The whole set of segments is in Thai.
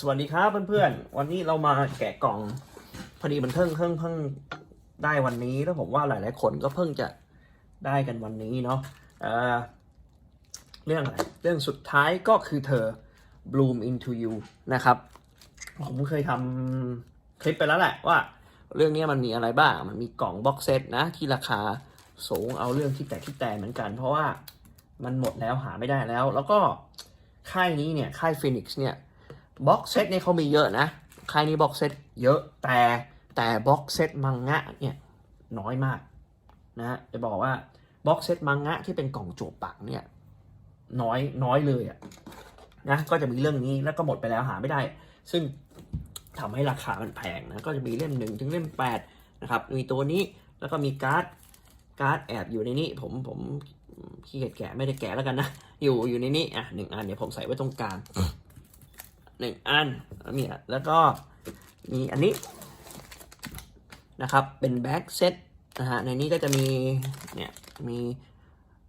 สวัสดีครับเพื่อนๆ วันนี้เรามาแกะกล่อง พอดีมันเพิ่งเพิ่งเพิ่งได้วันนี้แล้วผมว่าหลายๆคนก็เพิ่งจะได้กันวันนี้เนาะเออเรื่องอะไรเรื่องสุดท้ายก็คือเธอ bloom into you นะครับ ผมเคยทำคลิปไปแล้วแหละว่า เรื่องนี้มันมีอะไรบ้าง มันมีกล่องบ็อกเซตนะที่ราคาสูงเอาเรื่องที่แตกที่แต่เหมือนกัน เพราะว่ามันหมดแล้วหาไม่ได้แล้ว แล้วก็ค่ายนี้เนี่ยค่ายฟินิกซ์เนี่ย บ็อกเซตเนี่ยเขามีเยอะนะค่ายนี้บ็อกเซตเยอะแต่แต่บ็อกเซตมังงะเนี่ยน้อยมากนะจะบอกว่าบ็อกเซตมังงะที่เป็นกล่องจูบปักเนี่ยน้อยน้อยเลยอะนะก็จะมีเรื่องนี้แล้วก็หมดไปแล้วหาไม่ได้ ซึ่งทำให้ราคามันแพงนะก็จะมีเล่มหนึ่งถึงเล่มแปดนะครับมีตัวนี้แล้วก็มีการ์ดการ์ดแอบอยู่ในนี้ ผมผมขี้เกียจแกะไม่ได้แกะแล้วกันนะ อยู่อยู่ในนี้อะหนึ่งอันเดี๋ยวผมใส่ไว้ตรงกลาง หนึ่งอันเนี่ยแล้วก็มีอันนี้นะครับเป็นแบ็กเซตนะฮะในนี้ก็จะมีเนี่ยมี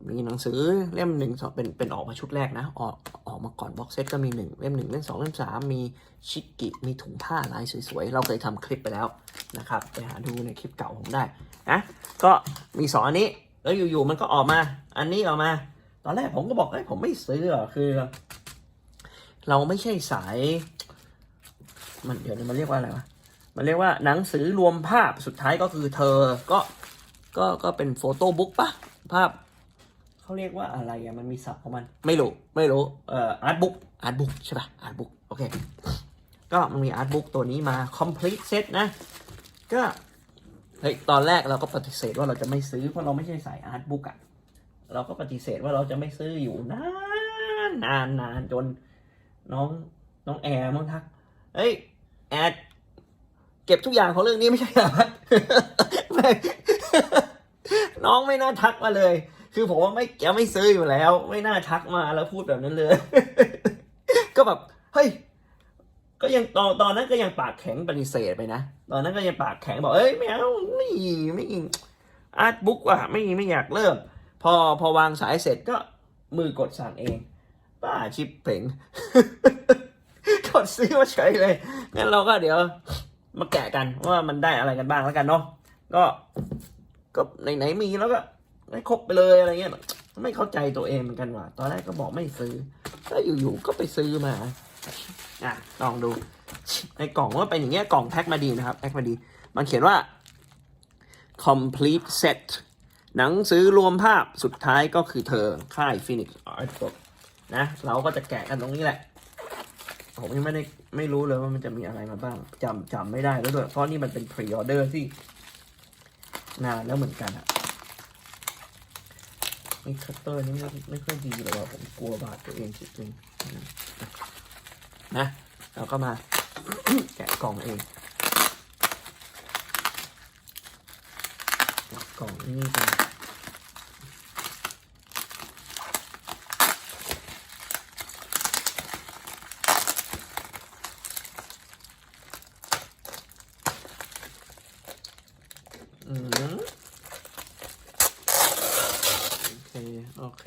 มีหนังสือเล่มหนึ่งสองเป็นเป็นออกมาชุดแรกนะออกออกมาก่อนบ็อกเซตก็มีหนึ่งเล่มหนึ่งเล่มสองเล่มสามมีชิกกิมีถุงผ้าลายสวยๆ เราเคยทำคลิปไปแล้วนะครับไปหาดูในคลิปเก่าผมได้นะก็มีสองอันนี้แล้วอยู่ๆมันก็ออกมา อันนี้ออกมา ตอนแรกผมก็บอกเอ้ยผมไม่ซื้อหรอคือ เราไม่ใช่สาย มันเดี๋ยวนี้มันเรียกว่าอะไรวะมันเรียกว่าหนังสือรวมภาพสุดท้ายก็คือเธอก็ก็ก็เป็นโฟโต้บุ๊กปะภาพเขาเรียกว่าอะไรอะมันมีศัพท์ของมัน ไม่รู้ ไม่รู้เอ่ออาร์ตบุ๊กอาร์ตบุ๊กใช่ปะอาร์ตบุ๊กโอเค ก็มันมีอาร์ตบุ๊กตัวนี้มา complete set นะ ก็เฮ้ยตอนแรกเราก็ปฏิเสธว่าเราจะไม่ซื้อเพราะเราไม่ใช่สายอาร์ตบุ๊กอะเราก็ปฏิเสธว่าเราจะไม่ซื้ออยู่นานนานนานจน น้องน้องแอร์มั้งทักเฮ้ยแอดเก็บทุกอย่างของเรื่องนี้ไม่ใช่เหรอไม่น้องไม่น่าทักมาเลย คือผมว่าไม่แกไม่ซื้ออยู่แล้ว ไม่น่าทักมาแล้วพูดแบบนั้นเลย ก็แบบเฮ้ยก็ยังตอนตอนนั้นก็ยังปากแข็งปฏิเสธไปนะ ตอนนั้นก็ยังปากแข็งบอกเอ้ยไม่เอาไม่ไม่อาร์ตบุ๊กว่ะไม่ไม่อยากเริ่ม พอพอวางสายเสร็จก็มือกดสั่งเอง ป้าชิปเป่งกดซื้อมาเฉยเลย งั้นเราก็เดี๋ยว มาแกะกันว่ามันได้อะไรกันบ้างแล้วกันเนาะ ก็ ก็ไหนๆมีแล้วก็ให้ครบไปเลยอะไรเงี้ย ไม่เข้าใจตัวเองเหมือนกันว่ะ ตอนแรกก็บอกไม่ซื้อแล้วอยู่ๆ ก็ไปซื้อมา อะ ลองดู ในกล่องว่าเป็นอย่างเงี้ย กล่องแพ็คมาดีนะครับ แพ็คมาดี มันเขียนว่า complete set หนังสือรวมภาพสุดท้ายก็คือเธอ ค่าย Phoenix Art Book นะ เราก็จะแกะกันตรงนี้แหละ ผมยังไม่ได้ไม่รู้เลยว่ามันจะมีอะไรมาบ้างจำจำไม่ได้แล้วด้วย เพราะนี่มันเป็นพรีออเดอร์ที่นานแล้วเหมือนกันอะนี่คัตเตอร์นี่ไม่ไม่ค่อยดีเลยว่ะผมกลัวบาดตัวเองจริงๆนะ เราก็มา แกะกล่องเองกะกล่องนี่กัน อืมโอเค โอเค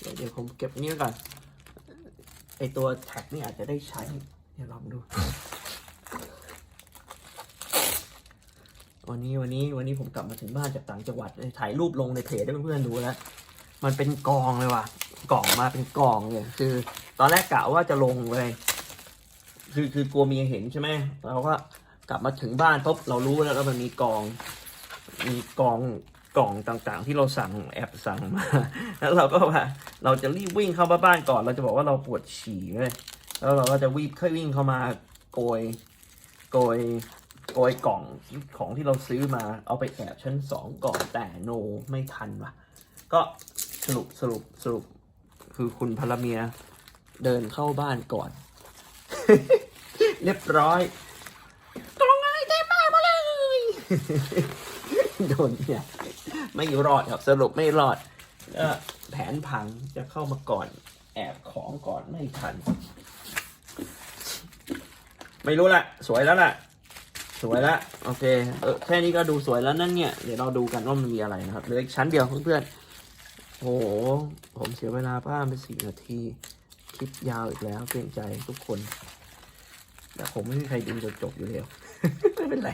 เดี๋ยวเดี๋ยวผมเก็บนี่ก่อน ไอตัวแท็กนี่อาจจะได้ใช้ เดี๋ยวลองดู วันนี้วันนี้วันนี้ผมกลับมาถึงบ้านจากต่างจังหวัดเลยถ่ายรูปลงในเพจให้เพื่อนๆดูแล้ว มันเป็นกองเลยว่ะ กล่องมาเป็นกล่องเลยคือ ตอนแรกกะว่าจะลงเลย คือคือกลัวเมียเห็นใช่ไหมเราก็กลับมาถึงบ้านปุ๊บเรารู้แล้วว่ามันมีกอง มีกอง กล่องต่างๆ ที่เราสั่งแอบสั่งมา แล้วเราก็ว่าเราจะรีบวิ่งเข้าบ้านก่อน เราจะบอกว่าเราปวดฉี่เลยแล้วเราก็จะวิ่งค่อยวิ่งเข้ามาโกยโกยโกยกล่องของที่เราซื้อมาเอาไปแอบชั้นสองก่อนแต่โนไม่ทันว่ะ ก็สรุปสรุปสรุปคือคุณพลเมียเดินเข้าบ้านก่อน เรียบร้อยกล่องอะไรเต็มบ้านมาเลยโดนเนี่ย ไม่รอดครับสรุปไม่รอดก็แผนพังจะเข้ามาก่อน แอบของก่อนไม่ทัน ไม่รู้ละสวยแล้วล่ะ สวยแล้วโอเคเออแค่นี้ก็ดูสวยแล้วนั่นเนี่ยเดี๋ยวเราดูกันว่ามันมีอะไรนะครับเหลืออีกชั้นเดียวเพื่อนๆโอ้โหผมเสียเวลาพลาไปสี่นาทีคลิปยาวอีกแล้วเกรงใจทุกคน แต่ผมไม่มีใครดูจนจบอยู่แล้ว ไม่เป็นไร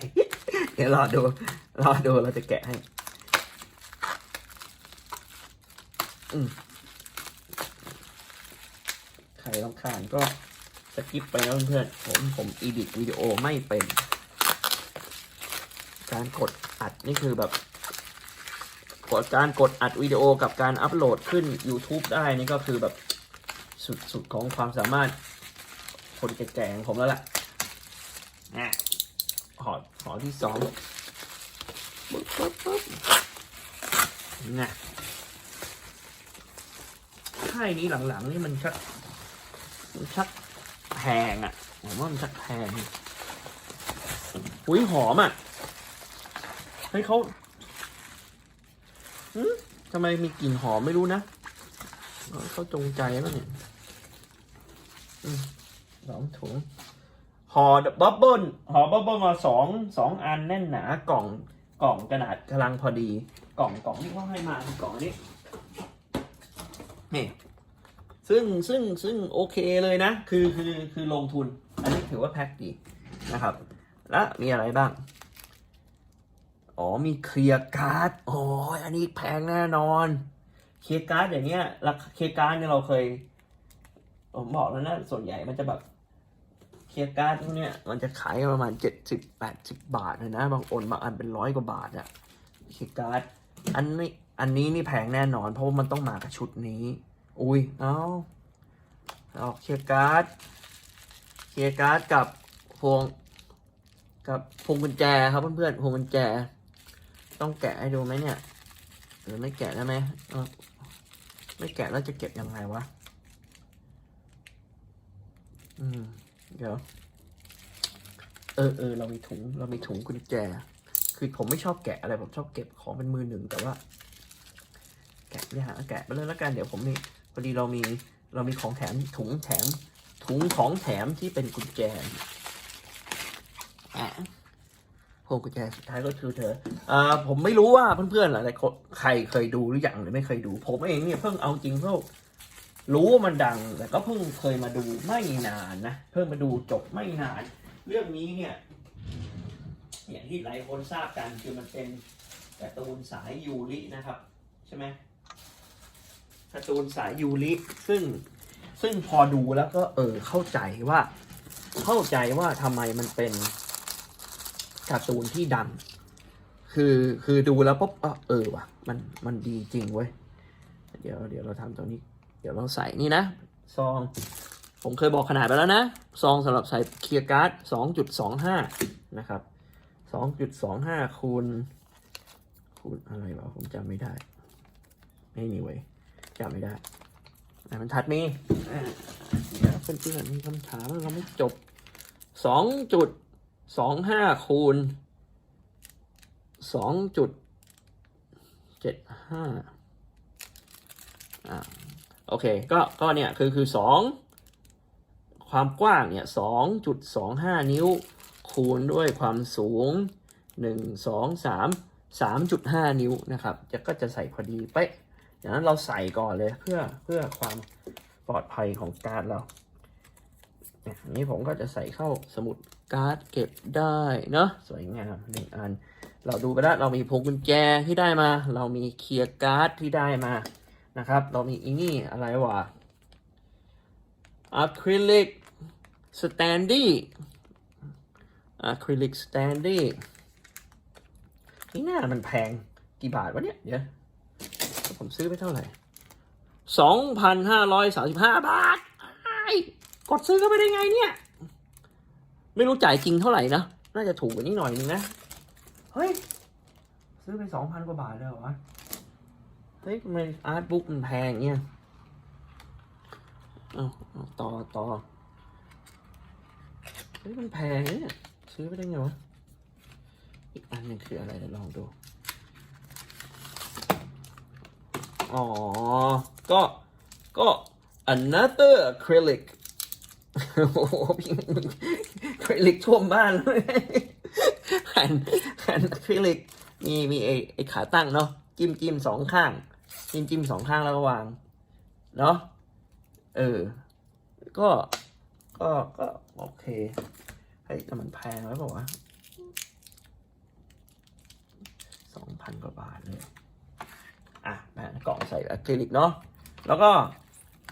เดี๋ยวรอดู รอดูเราจะแกะให้ อืม ใครต้องขานก็สกิปไปนะเพื่อนๆ ผมผมอีดิทวิดีโอไม่เป็น การกดอัดนี่คือแบบกดการกดอัดวิดีโอกับการอัปโหลดขึ้น YouTube ได้นี่ก็คือแบบสุดๆของความสามารถ คนแก่ๆของผมแล้วล่ะนะหอหอที่สองปึ๊บปึ๊บปึ๊บนะ ค่ายนี้หลังๆนี่มันชักมันชักแพงอะผมว่ามันชักแพงหุ้ยหอมอะเฮ้ยเขาหืมทำไมมีกลิ่นหอมไม่รู้นะเขาจงใจป่ะเนี่ยอสองถุงห่อบับเบิ้ลห่อบับเบิ้ลมาสองสองอันแน่นหนากล่องกล่องขนาดกำลังพอดี กล่องกล่องที่เขาให้มาคือกล่องนนี้นี่ ซึ่งซึ่งซึ่งโอเคเลยนะ คือคือคือลงทุน อันนี้ถือว่าแพ็คดีนะครับ แล้วมีอะไรบ้าง อ๋อมีเคลียร์การ์ดโอ้ยอันนี้แพงแน่นอน เคลียร์การ์ดอย่างเงี้ยราคาเคลียร์การ์ดเนี่ยเราเคยผมบอกแล้วนะ ส่วนใหญ่มันจะแบบเคลียร์การ์ดพวกเนี้ยมันจะขายประมาณเจ็ดสิบแปดสิบบาทเลยนะ บางอนบางอันเป็นร้อยกว่าบาทอะเคลียร์การ์ดอันนี้อันนี้นี่แพงแน่นอน เพราะว่ามันต้องมากับชุดนี้ อุ้ย เอาเอาเคลียร์การ์ด เคลียร์การ์ดกับพวง กับพวงกุญแจครับเพื่อนๆพวงกุญแจ ต้องแกะให้ดูไหมเนี่ย หรือไม่แกะได้ไหมไม่แกะแล้วจะเก็บยังไงวะ อืม เดี๋ยว เออเออเรามีถุง เรามีถุงกุญแจ คือผมไม่ชอบแกะอะไร ผมชอบเก็บของเป็นมือหนึ่งแต่ว่า แกะเนี่ยหาแกะไปเลยแล้วกัน เดี๋ยวผมมี พอดีเรามีเรามีของแถมถุงแถมถุงของแถมที่เป็นกุญแจอะพวงกุญแจสุดท้ายก็คือเธออ่าผมไม่รู้ว่าเพื่อนๆหลายๆใครเคยดูหรือยังหรือไม่เคยดู ผมเองเนี่ยเพิ่งเอาจริงเพิ่งรู้ว่ามันดัง แต่ก็เพิ่งเคยมาดูไม่นานนะ เพิ่งมาดูจบไม่นาน เรื่องนี้เนี่ยอย่างที่หลายคนทราบกันคือมันเป็นการ์ตูนสายยูรินะครับ ใช่ไหม การ์ตูนสายยูริซึ่งซึ่งพอดูแล้วก็เออเข้าใจว่า เข้าใจว่าทำไมมันเป็นการ์ตูนที่ดัง คือคือดูแล้วปุ๊บอะเออว่ะ มันมันดีจริงเว้ย เดี๋ยวเดี๋ยวเราทำตัวนี้ เดี๋ยวเราใส่นี่นะ ซอง ผมเคยบอกขนาดไปแล้วนะ ซองสำหรับใส่เคลียร์การ์ดสองจุดสองห้านะครับสองจุดสองห้าคูณคูณอะไรวะผมจำไม่ได้ไม่มีเว้ จำไม่ได้อะมันถัดมีเดี๋ยวเพื่อนๆมีคำถามเราไม่จบสองจุดสองห้าคูณสองจุดเจ็ดห้าอ่าโอเค ก็ ก็เนี่ย คือ คือสองความกว้าง เนี่ยสองจุดสองห้านิ้ว คูณด้วยความสูงหนึ่งสองสามสามจุดห้านิ้ว นะครับ จะก็จะใส่พอดีเป๊ะ อย่างนั้นเราใส่ก่อนเลยเพื่อเพื่อความปลอดภัยของการดเราเนี่ยอันนี้ผมก็จะใส่เข้าสมุดการ์ดเก็บได้เนาะสวยงามหนึ่งอัน เราดูไปแล้วเรามีพวงกุญแจที่ได้มา เรามีเคลียร์การ์ดที่ได้มานะครับ เรามีอีนี่อะไรวะอะคริลิกสแตนดี้อะคริลิกสแตนดี้นี่หน้ามันแพงกี่บาทวะเนี่ยเดี๋ยว ผมซื้อไปเท่าไหร่สองพันห้าร้อยสามสิบห้าบาทอ้ายกดซื้อก็ไม่ได้ไงเนี่ย ไม่รู้จ่ายจริงเท่าไหร่นะ น่าจะถูกกว่านี้หน่อยนึงนะ เฮ้ย ซื้อไปสองพันกว่าบาทเลยเหรอวะเฮ้ยทำไมอาร์ตบุ๊กมันแพงเนี่ยเอาเอาต่อต่อเฮ้ยมันแพงเนี่ยซื้อไปได้ไงวะ อีกอันหนึงคืออะไรเดี๋ยวลองดู อ๋อ ก็ ก็ another acrylic โอ้โหพี่คริลิกท่วมบ้านเลยแผ่นแผ่นคริลิกมีมีไอไอขาตั้งเนาะจิ้มจิ้มสองข้าง จิ้มจิ้มสองข้างแล้วก็วาง เนาะเออ ก็ ก็ ก็ โอเคฮ้ยแต่มันแพงแล้วเปล่าวะสองพันกว่าบาทเลย อะแปะกล่องใส่อะคริลิกเนาะแล้วก็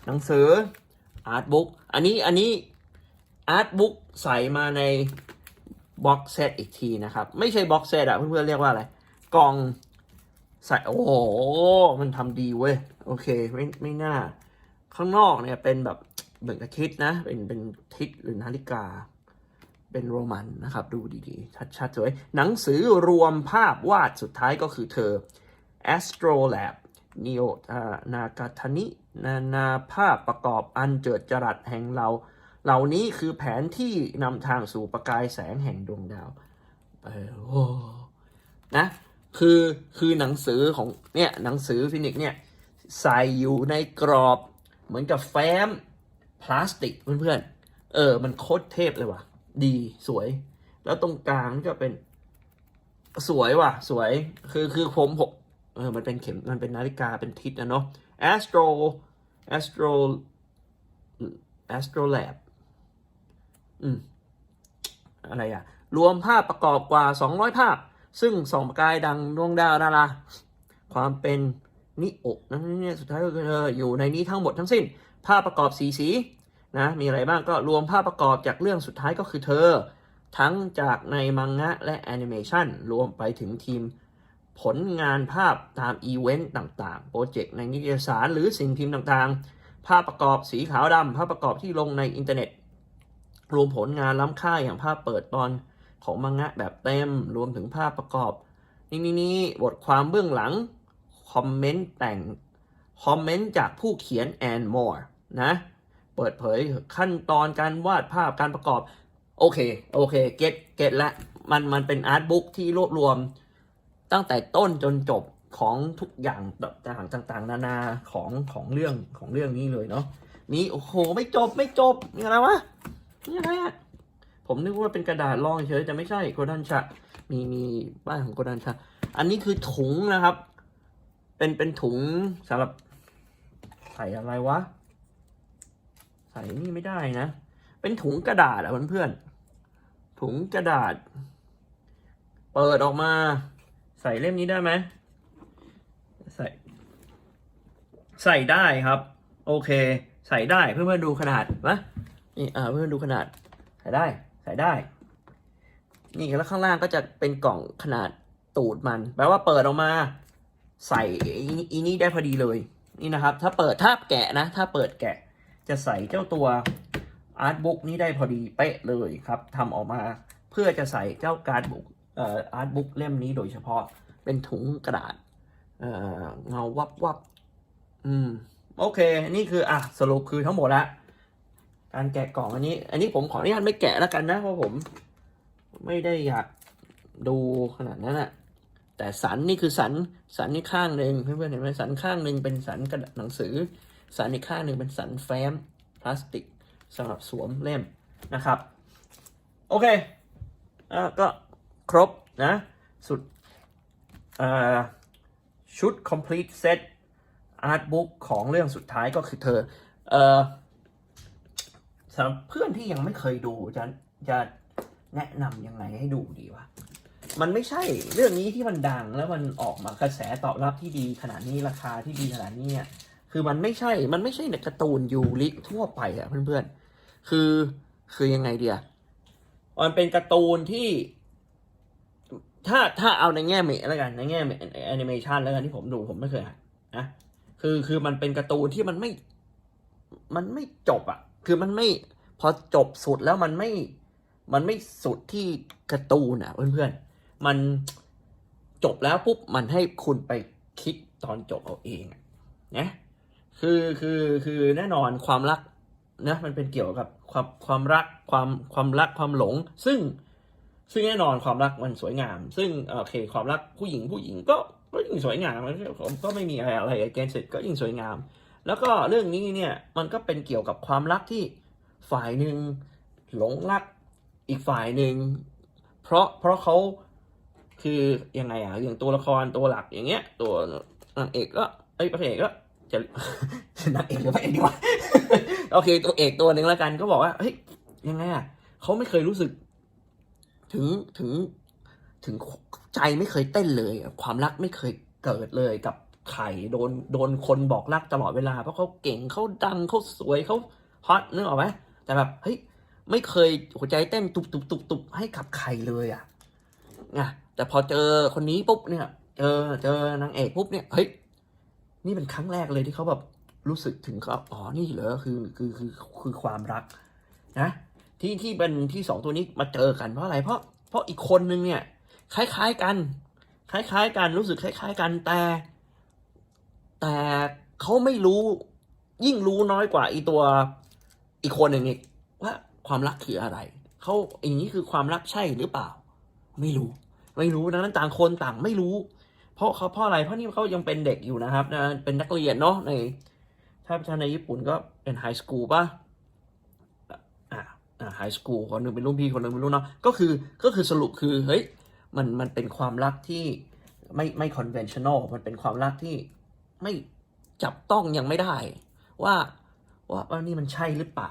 หนังสืออาร์ตบุ๊กอันนี้อันนี้อาร์ตบุ๊กใส่มาในบ็อกเซตอีกทีนะครับ ไม่ใช่บ็อกเซตอะเพื่อนๆเรียกว่าอะไร กล่องใส่โอ้โหมันทำดีเว้ย โอเคไม่ไม่น่า ข้างนอกเนี่ยเป็นแบบเหมือนกับทิศนะ เป็นเป็นทิศหรือนาฬิกา เป็นโรมันนะครับ ดูดีๆ ชัดๆสวยหนังสือรวมภาพวาดสุดท้ายก็คือเธอ Astrolab นิโออนากาทนินานาภาพประกอบอันเจิดจรัสแห่งเรา เหล่านี้คือแผนที่นำทางสู่ประกายแสงแห่งดวงดาวเออโอ้นะคือคือหนังสือของเนี่ยหนังสือฟินิกส์เนี่ยใส่อยู่ในกรอบเหมือนกับแฟ้มพลาสติกเพื่อนๆ เออ มันโคตรเทพเลยว่ะ ดีสวย แล้วตรงกลางก็เป็น สวยว่ะ สวย คือคือผมผม เออมันเป็นเข็มมันเป็นนาฬิกาเป็นทิศนะเนาะ Astro Astro Astro Lab อืมอะไรอะรวมภาพประกอบกว่า 200 ภาพ ซึ่งส่องประกายดังดวงดาวดาราความเป็นนิโอกนั้นเนี่ยสุดท้ายก็คือเธออยู่ในนี้ทั้งหมดทั้งสิ้น ภาพประกอบสีสีนะมีอะไรบ้างก็รวมภาพประกอบจากเรื่องสุดท้ายก็คือเธอ ทั้งจากในมังงะและแอนิเมชันรวมไปถึงทีม ผลงานภาพตามอีเวนต์ต่างๆ โปรเจกต์ในนิตยสารหรือสิ่งพิมพ์ต่างๆ ภาพประกอบสีขาวดำภาพประกอบที่ลงในอินเทอร์เน็ต รวมผลงานล้ำค่าอย่างภาพเปิดตอนของมังงะแบบเต็ม รวมถึงภาพประกอบนี่นี่นี่บทความเบื้องหลัง คอมเมนต์แต่ง คอมเมนต์จากผู้เขียน and more นะ เปิดเผยขั้นตอนการวาดภาพการประกอบ โอเค โอเค เก็ตเก็ตละ มัน มันเป็นอาร์ตบุ๊กที่รวบรวม ตั้งแต่ต้นจนจบของทุกอย่างต่างต่างๆ นานาของของเรื่องของเรื่องนี้เลยเนาะนี่โอ้โหไม่จบไม่จบนี่อะไรวะนี่อะไรอะผมนึกว่าเป็นกระดาษรองเฉยแต่ไม่ใช่โกดันชะ มีมีป้ายของโกดันชะ อันนี้คือถุงนะครับ เป็นเป็นถุงสำหรับใส่อะไรวะ ใส่นี่ไม่ได้นะ เป็นถุงกระดาษอะเพื่อนๆถุงกระดาษ เปิดออกมา ใส่เล่มนี้ได้ไหมใส่ ใส่ได้ครับ โอเค ใส่ได้เพื่อนๆดูขนาดนะนี่อ่าเพื่อนดูขนาด ใส่ได้ ใส่ได้ นี่แล้วข้างล่างก็จะเป็นกล่องขนาดตูดมัน แปลว่าเปิดออกมา ใส่อีนี่ได้พอดีเลย นี่นะครับ ถ้าเปิดถ้าแกะนะ ถ้าเปิดแกะ จะใส่เจ้าตัวอาร์ตบุ๊กนี้ได้พอดีเป๊ะเลยครับทำออกมาเพื่อจะใส่เจ้าการ์ดบุ๊ก อาร์ตบุ๊กเล่มนี้โดยเฉพาะเป็นถุงกระดาษเอ่อเงาวับวับอืม โอเค นี่คืออะสรุปคือทั้งหมดละการแกะกล่องอันนี้ อันนี้ผมขออนุญาตไม่แกะแล้วกันนะ เพราะผม ไม่ได้อยากดูขนาดนั้นอะแต่สันนี่คือสันสันนี่ข้างหนึ่งเพื่อนๆเห็นไหมสันข้างหนึ่งเป็นสันกระดาษหนังสือ สันอีกข้างหนึ่งเป็นสันแฟ้มพลาสติกสำหรับสวมเล่มนะครับ โอเคอะก็ ครบนะสุดชุด complete set art book ของเรื่องสุดท้ายก็คือเธอเออสำหรับเพื่อนที่ยังไม่เคยดูจะจะแนะนำยังไงให้ดูดีวะมันไม่ใช่เรื่องนี้ที่มันดังแล้วมันออกมากระแสตอบรับที่ดีขนาดนี้ราคาที่ดีขนาดนี้เนี่ยคือมันไม่ใช่ มันไม่ใช่ในการ์ตูนยูริทั่วไปอะเพื่อนๆ คือคือยังไงเดียมันเป็นการ์ตูนที่ ถ้าถ้าเอาในแง่เมะแล้วกันในแง่แอนิเมชันแล้วกันที่ผมดูผมไม่เคยอ่านนะคือคือมันเป็นการ์ตูนที่มันไม่ มันไม่จบอะคือมันไม่พอจบสุดแล้วมันไม่ มันไม่สุดที่การ์ตูนอะเพื่อนๆมันจบแล้วปุ๊บมันให้คุณไปคิดตอนจบเอาเองอะนะคือคือคือแน่นอนความรักนะมันเป็นเกี่ยวกับความความรักความความรักความหลง ซึ่ง ซึ่งแน่นอนความรักมันสวยงาม ซึ่งโอเค ความรักผู้หญิงผู้หญิงก็ก็ยิ่งสวยงามผมก็ไม่มีอะไรอะไรแกนเสร็จก็ยิ่งสวยงาม แล้วก็เรื่องนี้เนี่ยมันก็เป็นเกี่ยวกับความรักที่ฝ่ายหนึ่งหลงรักอีกฝ่ายหนึ่งเพราะเพราะเขาคือยังไงอะอย่างตัวละครตัวหลักอย่างเงี้ย ตัวนางเอกก็ไอ้พระเอกก็จะนางเอกหรือพระเอกดีวะโอเคตัวเอกตัวหนึ่งแล้วกันก็บอกว่าเฮ้ยยังไงอะเขาไม่เคยรู้สึก ถึงถึงถึงใจไม่เคยเต้นเลย ความรักไม่เคยเกิดเลยกับใครโดนโดนคนบอกรักตลอดเวลา เพราะเขาเก่งเขาดังเขาสวยเขาฮอตนึกออกไหมแต่แบบเฮ้ยไม่เคยหัวใจเต้นตุบตุบตุบตุบให้กับใครเลยอะนะแต่พอเจอคนนี้ปุ๊บเนี่ย เจอเจอนางเอกปุ๊บเนี่ยเฮ้ยนี่เป็นครั้งแรกเลยที่เขาแบบรู้สึกถึงเขาอ๋อนี่เหรอคือคือคือคือความรักนะ ที่ที่เป็นที่สองตัวนี้มาเจอกันเพราะอะไรเพราะเพราะอีกคนนึงเนี่ยคล้ายๆกัน คล้ายๆกันรู้สึกคล้าย ๆ กันแต่ แต่เขาไม่รู้ยิ่งรู้น้อยกว่าอีตัวอีกคนหนึ่งอีกว่าความรักคืออะไรเขาอย่างนี้คือความรักใช่หรือเปล่า ไม่รู้ ไม่รู้ดังนั้นต่างคนต่างไม่รู้ เพราะเขาเพราะอะไรเพราะนี่เขายังเป็นเด็กอยู่นะครับนะเป็นนักเรียนเนาะในถ้าถ้าในญี่ปุ่นก็เป็นไฮสคูลป่ะ ไฮสคูลคนหนึ่งเป็นรุ่นพี่คนหนึ่งเป็นรุ่นน้องก็คือก็คือสรุปคือเฮ้ยมันมันเป็นความรักที่ไม่ไม่ conventional มันเป็นความรักที่ไม่จับต้องยังไม่ได้ ว่าว่าว่านี่มันใช่หรือเปล่า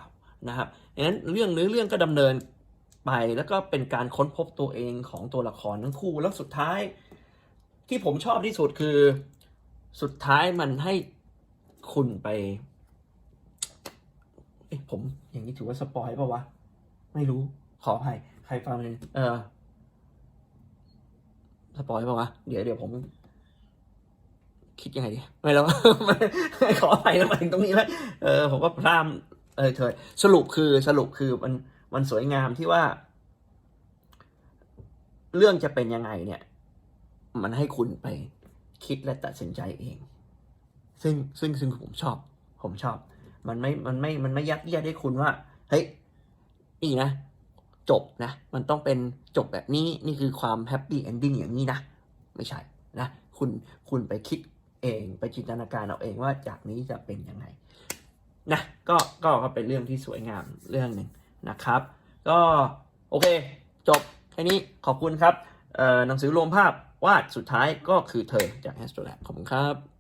นะครับดังนั้นเรื่องเนื้อเรื่องก็ดำเนินไปแล้วก็เป็นการค้นพบตัวเองของตัวละครทั้งคู่แล้วสุดท้าย ที่ผมชอบที่สุดคือสุดท้ายมันให้คุณไปผมอย่างนี้ถือว่าสปอยป่าวะ ไม่รู้ ขออภัยใครฟังเลยเออสปอยป่าวะเดี๋ยวเดี๋ยวผม คิดยังไงดีไม่แล้วขออภัยนะมาถึงตรงนี้แล้วเออผมก็พร่ำเออเถยสรุปคือสรุปคือมันมันสวยงามที่ว่า เรื่องจะเป็นยังไงเนี่ย มันให้คุณไปคิดและตัดสินใจเอง ซึ่งซึ่งซึ่งผมชอบ ผมชอบ มันไม่มันไม่มันไม่ยัดเยียดให้คุณว่าเฮ้ย นี่นะ จบนะ มันต้องเป็นจบแบบนี้นี่คือความแฮปปี้เอนดิ้งอย่างนี้นะ ไม่ใช่นะคุณคุณไปคิดเองไปจินตนาการเอาเองว่าจากนี้จะเป็นยังไงนะก็ก็ก็เป็นเรื่องที่สวยงามเรื่องหนึ่งนะครับ ก็โอเค จบแค่นี้ขอบคุณครับหนังสือรวมภาพวาดสุดท้ายก็คือเธอจาก a s t r o l a b ขอบคุณครับ